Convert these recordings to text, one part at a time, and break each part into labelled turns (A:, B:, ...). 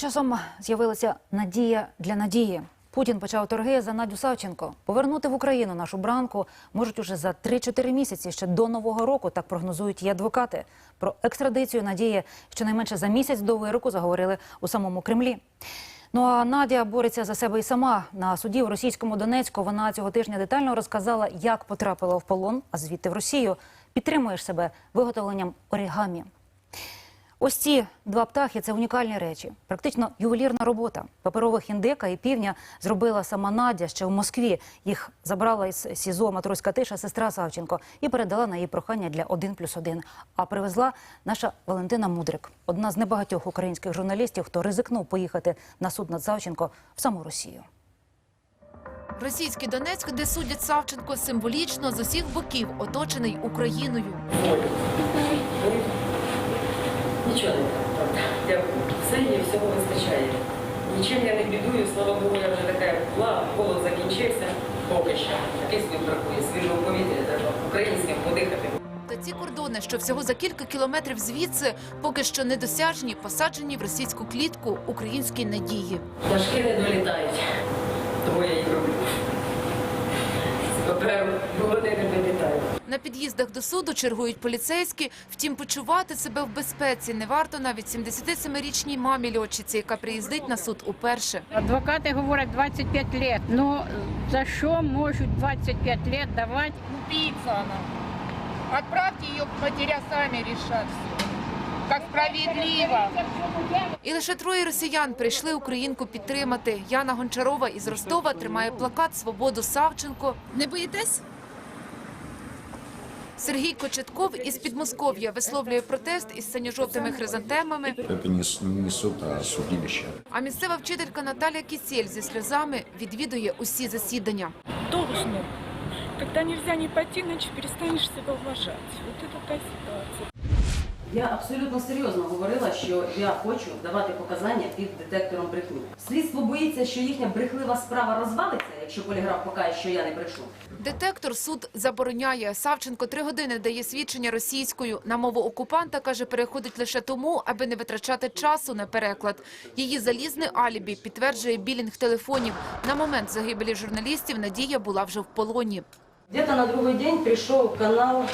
A: часом з'явилася надія для надії. Путін почав торги за Надю Савченко. Повернути в Україну нашу бранку можуть уже за 3-4 місяці ще до нового року. Так прогнозують її адвокати. Про екстрадицію надії щонайменше за місяць до вироку заговорили у самому Кремлі. Ну а Надя бореться за себе і сама на суді в російському Донецьку. Вона цього тижня детально розказала, як потрапила в полон, а звідти в Росію. Підтримуєш себе виготовленням орігамі. Ось ці два птахи це унікальні речі, практично ювелірна робота. Паперових індика і півня зробила сама Надя ще в Москві. Їх забрала із СІЗО матроська тиша сестра Савченко і передала на її прохання для 1 плюс 1. А привезла наша Валентина Мудрик, одна з небагатьох українських журналістів, хто ризикнув поїхати на суд над Савченко в саму Росію.
B: Російський Донецьк, де судять Савченко, символічно з усіх боків оточений Україною.
C: Нічого не так, правда. Дякую. Все є, всього вистачає. Нічим я не бідую, слава Богу, я вже така була, голод закінчився. Поки що. Тут бракує, свіжого повітря, треба українським подихати.
B: Та ці кордони, що всього за кілька кілометрів звідси, поки що недосяжні, посаджені в російську клітку українській надії.
C: Пташки не долітають, тому я їх роблю. З паперу вони не долітають.
B: На під'їздах до суду чергують поліцейські. Втім, почувати себе в безпеці не варто навіть 77-річній мамі льотчиці, яка приїздить на суд уперше.
D: Адвокати говорять 25 лет. Ну за що можуть 25 лет давати?
E: убийца она. Отправьте ее, матеря сами решат все. Как справедливо.
B: І лише троє росіян прийшли українку підтримати. Яна Гончарова із Ростова тримає плакат Свободу Савченко. Не боїтесь? Сергій Кочетков із Підмосков'я висловлює протест із синьо-жовтими хризантемами.
F: Це не, суд, а судилище.
B: А місцева вчителька Наталя Кісель зі сльозами відвідує усі засідання.
G: должно. не можна не пойти, значить перестанеш себе вважати. Ось це та ситуация.
H: Я абсолютно серйозно говорила, що я хочу давати показання під детектором брехні. Слідство боїться, що їхня брехлива справа розвалиться, якщо поліграф покаже, що я не брешу.
B: Детектор суд забороняє. Савченко три години дає свідчення російською. На мову окупанта, каже, переходить лише тому, аби не витрачати часу на переклад. Її залізне алібі підтверджує білінг телефонів. На момент загибелі журналістів Надія була вже в полоні.
H: Где-то на другой день пришел канал,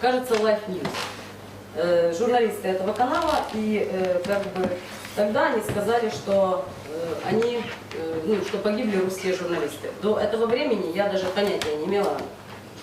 H: кажется, Life News. Э, журналисты этого канала, и э, как бы тогда они сказали, что э, они, ну, что погибли русские журналисты. До этого времени я даже понятия не имела,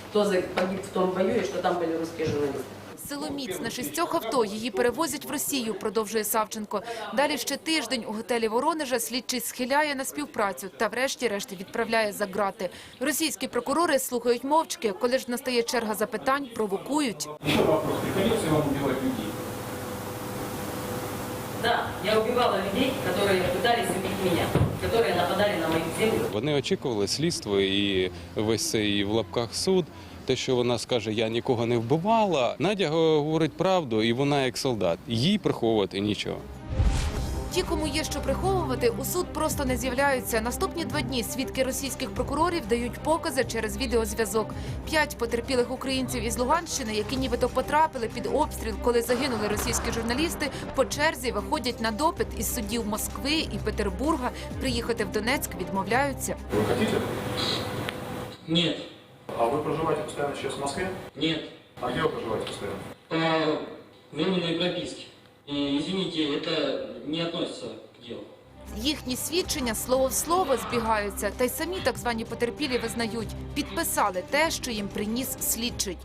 H: кто погиб в том бою и что там были русские журналисты.
B: Село Міц на шістьох авто її перевозять в Росію, продовжує Савченко. Далі ще тиждень у готелі Воронежа слідчий схиляє на співпрацю та врешті-решт відправляє за грати. Російські прокурори слухають мовчки. Коли ж настає черга запитань, провокують.
I: Еще вопрос. Приходилось ли вам убивать людей?
C: Да, я убивала людей, которые пытались убить меня, которые нападали на мою землю.
J: Вони очікували слідство і весь цей в лапках суд. Те, що вона скаже, я нікого не вбивала. Надя говорить правду, і вона як солдат. Їй приховувати нічого.
B: Ті, кому є що приховувати, у суд просто не з'являються. Наступні два дні свідки російських прокурорів дають покази через відеозв'язок. П'ять потерпілих українців із Луганщини, які нібито потрапили під обстріл, коли загинули російські журналісти, по черзі виходять на допит із судів Москви і Петербурга. Приїхати в Донецьк відмовляються.
I: Вы хотите?
K: Нет,
I: А вы проживаете постоянно сейчас в Москве?
K: нет,
I: А где вы проживаете постоянно?
K: по временной прописке. И, Извините, это не относится к делу.
B: Їхні свідчення слово в слово збігаються, та й самі так звані потерпілі визнають, підписали те, що їм приніс слідчий.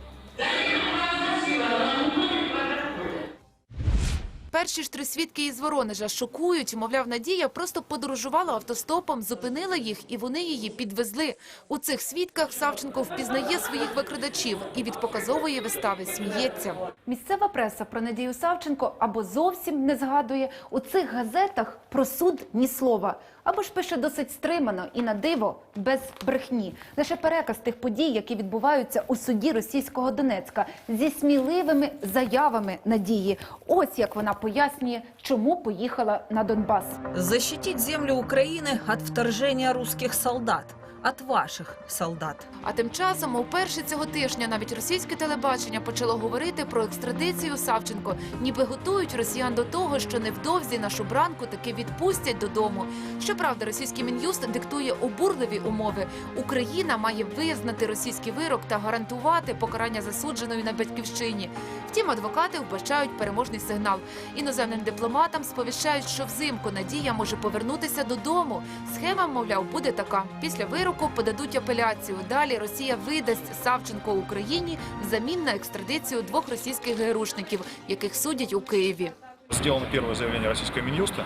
B: Перші ж три свідки із Воронежа шокують. Мовляв, Надія просто подорожувала автостопом, зупинила їх, і вони її підвезли. У цих свідках Савченко впізнає своїх викрадачів і від показової вистави сміється.
A: Місцева преса про Надію Савченко або зовсім не згадує у цих газетах про суд ні слова, або ж пише досить стримано і на диво без брехні. Лише переказ тих подій, які відбуваються у суді російського Донецька, зі сміливими заявами Надії. Ось як вона пояснює, чому поїхала на Донбас.
L: Защитить землю Украины от вторжения русских солдат. От ваших солдат.
B: А тим часом, уперше цього тижня, навіть російське телебачення почало говорити про екстрадицію Савченко, ніби готують росіян до того, що невдовзі нашу бранку таки відпустять додому. Щоправда, російський мін'юст диктує обурливі умови. Україна має визнати російський вирок та гарантувати покарання засудженої на батьківщині. Втім, адвокати вбачають переможний сигнал. Іноземним дипломатам сповіщають, що взимку Надія може повернутися додому. Схема, мовляв, буде така: після вироку подадуть апеляцію. Далі Росія видасть Савченко Україні взамін на екстрадицію двох російських ГРУшників, яких судять у Києві.
I: Сделано первое заявление российского Минюста.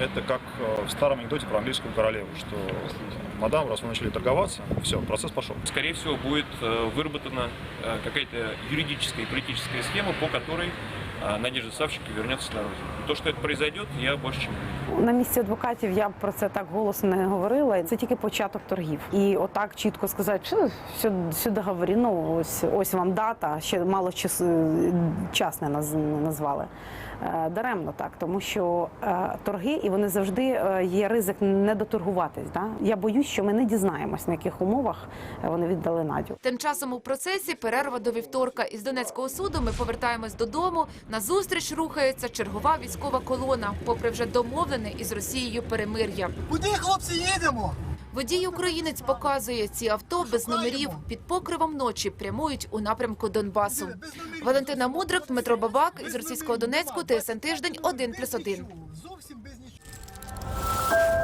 I: Это как э, в старом анекдоте про английскую королеву, что мадам, раз вы начали торговаться, все, процесс пошел.
K: Скорее всего, будет э, выработана э, какая-то юридическая и политическая схема, по которой Надежда Савченко вернется на родину. То, что это произойдет, я больше чем уверен.
M: На місці адвокатів я б про це так голосно не говорила. Це тільки початок торгів. І отак чітко сказати, що все, все договорено, ось ось вам дата, ще мало час, час не наз- назвали. Е, Даремно так, тому що е, торги і вони завжди е, є ризик не доторгуватись. Да? Я боюсь, що ми не дізнаємось, на яких умовах вони віддали Надю.
B: Тим часом у процесі перерва до вівторка. Із Донецького суду ми повертаємось додому. На зустріч рухається чергова військова колона, попри вже домовлене із Росією перемир'я.
N: Куди, хлопці, їдемо?
B: Водій українець показує ці авто без номерів під покривом ночі прямують у напрямку Донбасу. Валентина Мудрик, Дмитро Бабак із російського Донецьку, ТСН Тиждень 1+,1.
N: Зовсім без нічого.